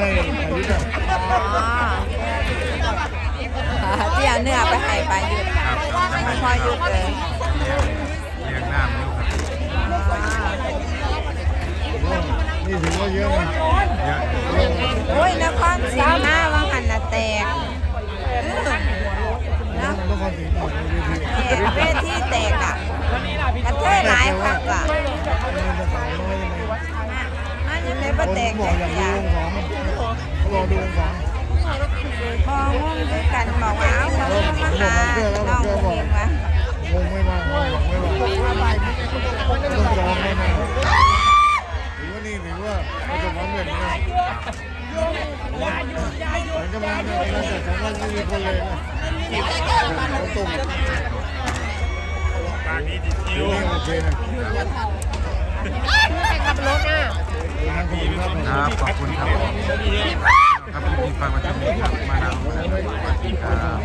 เลยที่ออ๋อค่ะที่เอเนื้อไปให้ปลาหยุดไม่พอหยุดเลยเรียงหน้าม่รู้ครับนี่ถือว่าเยอะนะยโอ้ยนครศรีหน้าวังหันนะแตกนะนคศรีต่เวทีแตกอะประเทยหลายคักอะ ยังไงบ่แตกแตกอย่างดูของเขาบอกดูของมองงงด้วยกันบอกว่าเอาเขามาหาน้องเองวะงงไม่มางงไม่มาต้องร้องไม่มารือว่านี่หรือว่าประสบความสำเร็จนะมันจะมาเนี่ยนะแต่ของมันไม่มีคนเลยนะเขาตุ่มปากนี้ดิจิวโอเคนะ ช่วยขับรถอ่ครับขอบคุณครับครับยินฟังมาทนี้ครับมาดามครับ